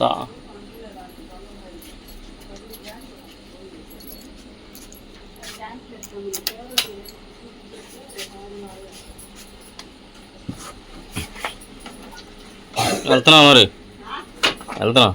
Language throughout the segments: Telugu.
తా వెళ్తున్నా మరి. వెళ్తున్నా.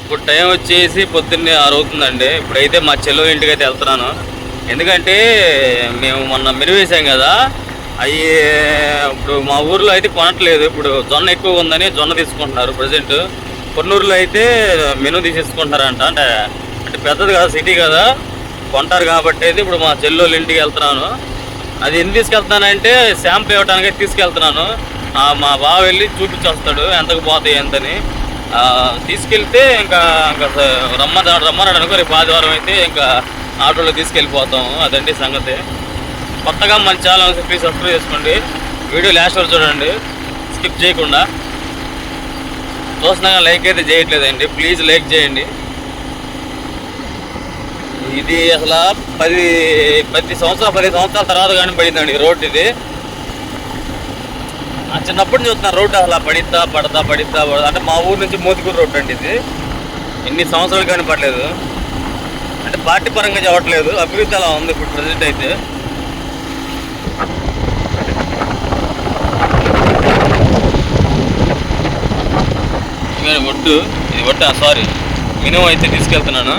ఇప్పుడు టైం వచ్చేసి పొద్దున్నే ఆరు అవుతుందండి ఇప్పుడైతే మా చెల్లు ఇంటికి అయితే వెళ్తున్నాను. ఎందుకంటే మేము మొన్న మెరువేసాం కదా. అవి ఇప్పుడు మా ఊర్లో అయితే కొనట్లేదు. ఇప్పుడు జొన్న ఎక్కువ ఉందని జొన్న తీసుకుంటున్నారు ప్రజెంట్. కొన్నూరులో అయితే మెను తీసేసుకుంటున్నారంట. అంటే అంటే పెద్దది కదా సిటీ కదా. కొంటారు కాబట్టి అయితే ఇప్పుడు మా చెల్లెళ్ళ ఇంటికి వెళ్తున్నాను. అది ఎందుకు తీసుకెళ్తున్నానంటే శాంపుల్ ఇవ్వడానికి అయితే తీసుకెళ్తున్నాను మా బావ వెళ్ళి చూపించొస్తాడు ఎంతకు పోతాయి ఎంతని తీసుకెళ్తే ఇంకా ఇంకా రమ్మ రమ్మన్నాడు అనుకో రేపు ఆదివారం అయితే ఇంకా ఆటోలో తీసుకెళ్ళిపోతాము అదండి సంగతి. కొత్తగా మన ఛానల్ ప్లీజ్ సబ్స్క్రైబ్ చేసుకోండి. వీడియో లాస్ట్ వరకు చూడండి. స్కిప్ చేయకుండా. చూసినాక లైక్ అయితే చేయట్లేదండి. ప్లీజ్ లైక్ చేయండి. ఇది అసలు పది పది సంవత్సరాలు పది సంవత్సరాల తర్వాత కానీ పడిందండి ఈ రోడ్ ఇది. ఆ చిన్నప్పటి నుంచి చూస్తున్నా రోడ్డు అసలు పడిద్దా పడతా పడిద్దా పడదా అంటే మా ఊరు నుంచి మోతికూరు రోడ్డు అండి ఇది. ఎన్ని సంవత్సరాలు కానీ పడలేదు. అంటే పార్టీ పరంగా చెప్పట్లేదు. అభివృద్ధి అలా ఉంది ఇప్పుడు ప్రజెంట్ అయితే. ఇదిగోండి ఒడ్డు ఇది ఒడ్డు సారీ మినిమం అయితే తీసుకెళ్తున్నాను.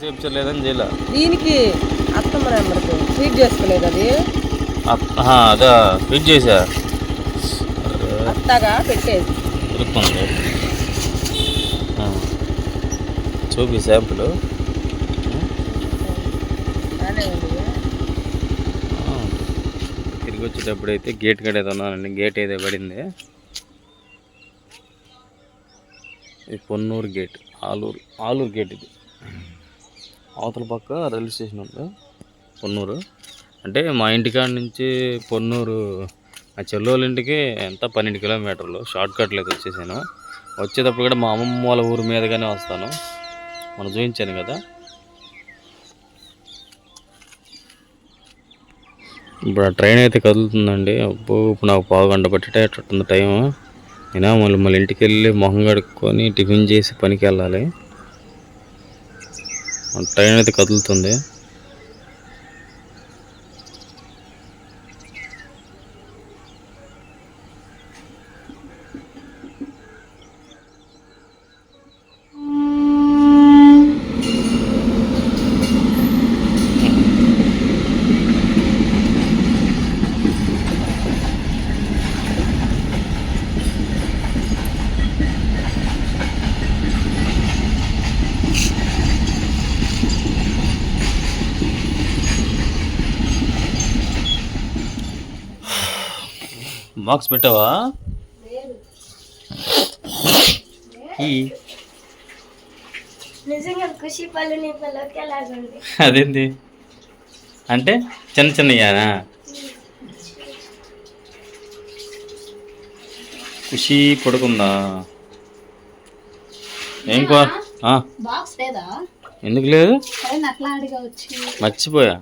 చేయించలేదని చేయలే దీనికి అత్తమ్మ నెంబర్కి ఫీడ్ చేసుకోలేదు అది? అదా చేసా అత్తగా పెట్టేది. చూపి శాంపుల్. తిరిగి వచ్చేటప్పుడు అయితే గేట్ కడ ఏదో ఉన్నానండి గేట్ అయితే పడింది. ఇది పొన్నూరు గేట్ ఆలూరు ఆలూరు గేట్ ఇది. అవతల పక్క రైల్వే స్టేషన్ ఉంది. పొన్నూరు. అంటే మా ఇంటికాడ నుంచి పొన్నూరు మా చెల్లోళ్ళ ఇంటికి ఎంత? పన్నెండు కిలోమీటర్లు. షార్ట్ కట్ లేదు వచ్చేసాను. వచ్చేటప్పుడు కూడా మా అమ్మమ్మ వాళ్ళ ఊరు మీదగానే వస్తాను. మనం చూపించాను కదా. ఇప్పుడు ఆ ట్రైన్ అయితే కదులుతుందండి. అబ్బో ఇప్పుడు నాకు పావు గంట పట్టేటట్టుంది టైం అయినా మళ్ళీ మళ్ళీ ఇంటికి వెళ్ళి మొహం కడుక్కొని టిఫిన్ చేసి పనికి వెళ్ళాలి. ట్రైన్ అయితే కదులుతుంది. బాక్స్ పెట్టావా? అదేంటి అంటే చిన్న చిన్నయ్యానా? ఖుషి పడుకుందా ఏం కో ఆ, బాక్స్ లేదా? ఎందుకు లేదు? మర్చిపోయా.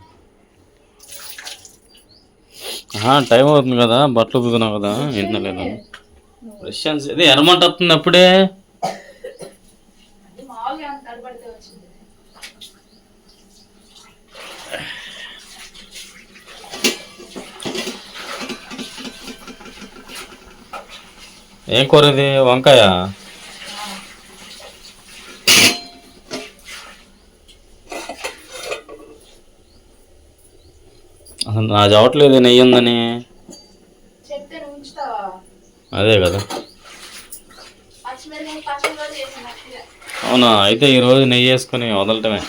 టైం అవుతుంది కదా బట్టలు ఉతుకుతున్నావు కదా ఎంత లేదా బ్రష్ అదే ఎర్రమంట వస్తుంది అప్పుడే. ఏం కూర ఇది? వంకాయ? నా చవట్లేదు నెయ్యి ఉందని. అదే కదా. అవునా? అయితే ఈరోజు నెయ్యి వేసుకొని వదలటమే.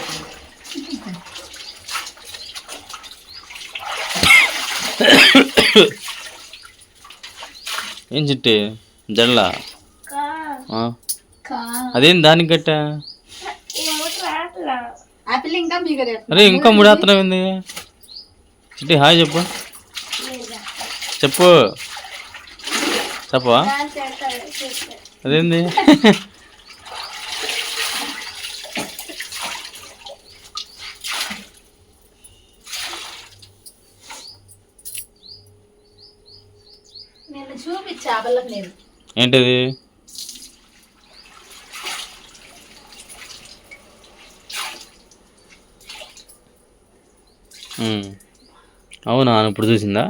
ఏం చిట్టి? కా. అదేం దానికి కట్టా? అరే ఇంకా ముడేస్తున్నావు ఏంది? చిట్టి హాయ్ చెప్పు. చెప్పు. చెప్పవా? అదేంది? ఏంటిది? ఉమ్. అవునా? ఇప్పుడు చూసిందా?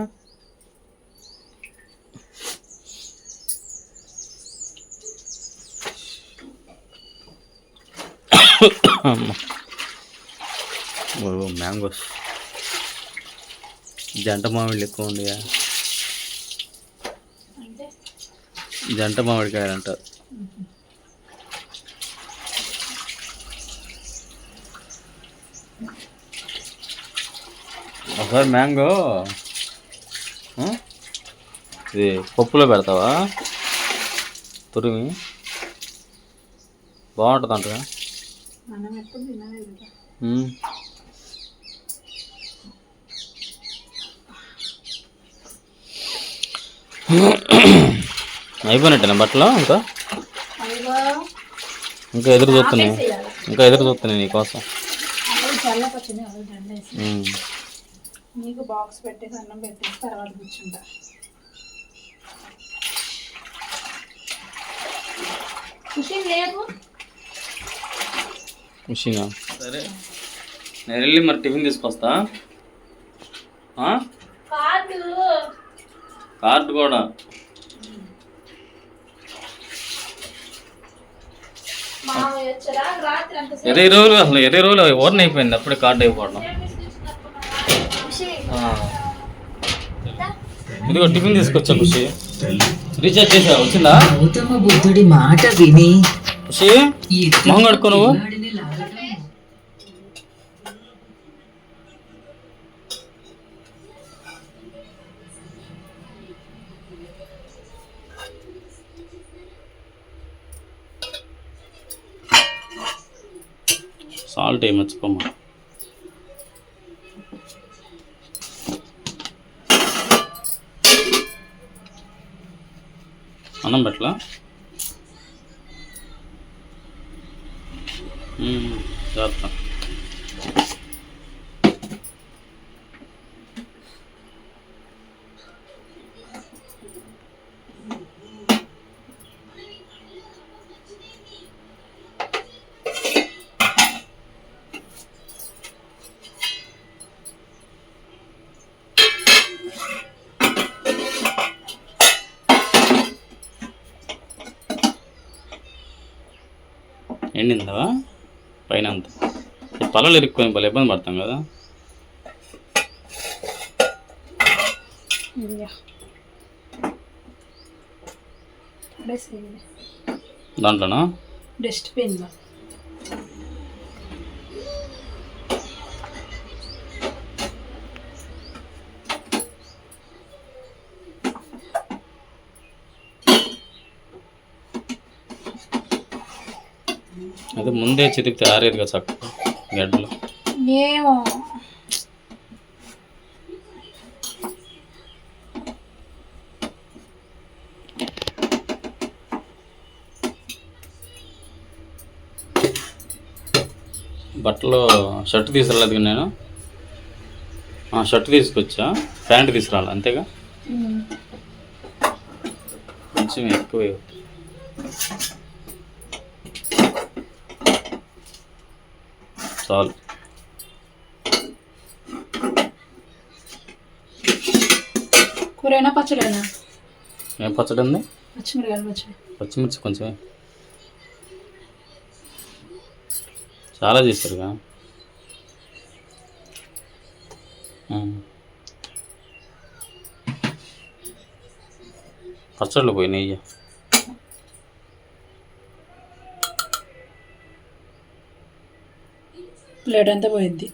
మ్యాంగోస్. జంట మామిడి ఎక్కువ ఉండిగా అంటే? జంట మామిడికాయలు అంటారు ఒకసారి మ్యాంగో? ఇది పప్పులో పెడతావా? తురిమి. బాగుంటుంది. ఉమ్. అయిపోయినట్టేనా బట్టలు ఇంకా? ఇంకా ఎదురు చూస్తున్నాయి. ఇంకా ఎదురు చూస్తున్నాయి నీకోసం అవి చల్లకొచ్చింది అవి దండేసి ఉమ్. నీకు బాక్స్ పెట్టేసి అన్నం పెట్టేసి తర్వాత కూర్చుంటా. ఖుషి లేవు ఖుషిగా సరే. నేను వెళ్ళి మరి టిఫిన్ తీసుకొస్తా. ఆ? కాదు కార్డు కూడా. ఇరవై రోజులు అసలు ఇరవై రోజులు ఓర్న్ అయిపోయింది? అప్పుడే కార్డు అయిపోవడం. ఇదిగో టిఫిన్ తీసుకొచ్చా ఖుషి. రీఛార్జ్ చేసా వచ్చిందా? గౌతమ బుద్ధుడి మాట విని ఖుషి మొహం కడుక్కో నువ్వు. సాల్ట్ ఏమి మర్చిపోమ్మా అన్నం పెట్టలా? జాగ్రత్త. ఎండిందా? పైన అంత. పొలాలు ఇరుక్కొని భలే ఇబ్బంది పడతాం కదా. దాంట్లోనా? డస్ట్బిన్లో. అదే ముందే చితికితే ఆరేది కదా చక్కగా గడ్డలు. ఏమో. బట్టలు షర్ట్ తీసుకురాలేదు నేను. ఆ, షర్ట్ తీసుకొచ్చా ప్యాంట్ తీసుకురాలి అంతేగా? కొంచెం ఎక్కువ. చాలు కూరైనా పచ్చడైనా? ఏం పచ్చడి ఉంది? పచ్చిమిరకాయలు పచ్చడి. పచ్చిమిర్చి కొంచెం చాలా ఉమ్. పచ్చళ్ళు పోయి ప్లేట్ అంతా పోయింది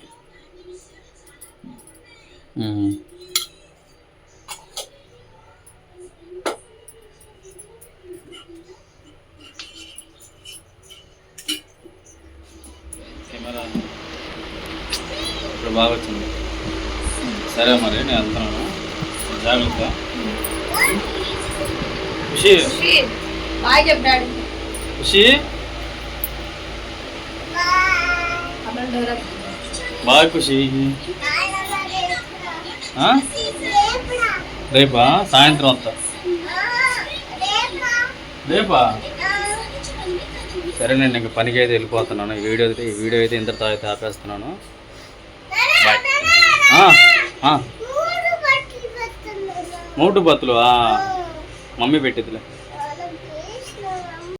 ఇప్పుడు బాగా వచ్చింది. సరే మరి నేను వెళ్తున్నాను. జాగ్రత్త. ఖుషి ఖుషి బాగా ఖుషి? రేపా? సాయంత్రం వస్తా. రేపా? సరే నేను ఇంక పనికి అయితే వెళ్ళిపోతున్నాను. ఈ వీడియో అయితే ఈ వీడియో అయితే ఇంతటితో అయితే ఆపేస్తున్నాను. బాయ్. మూటు బత్తులు. మమ్మీ పెట్టిద్దిలే.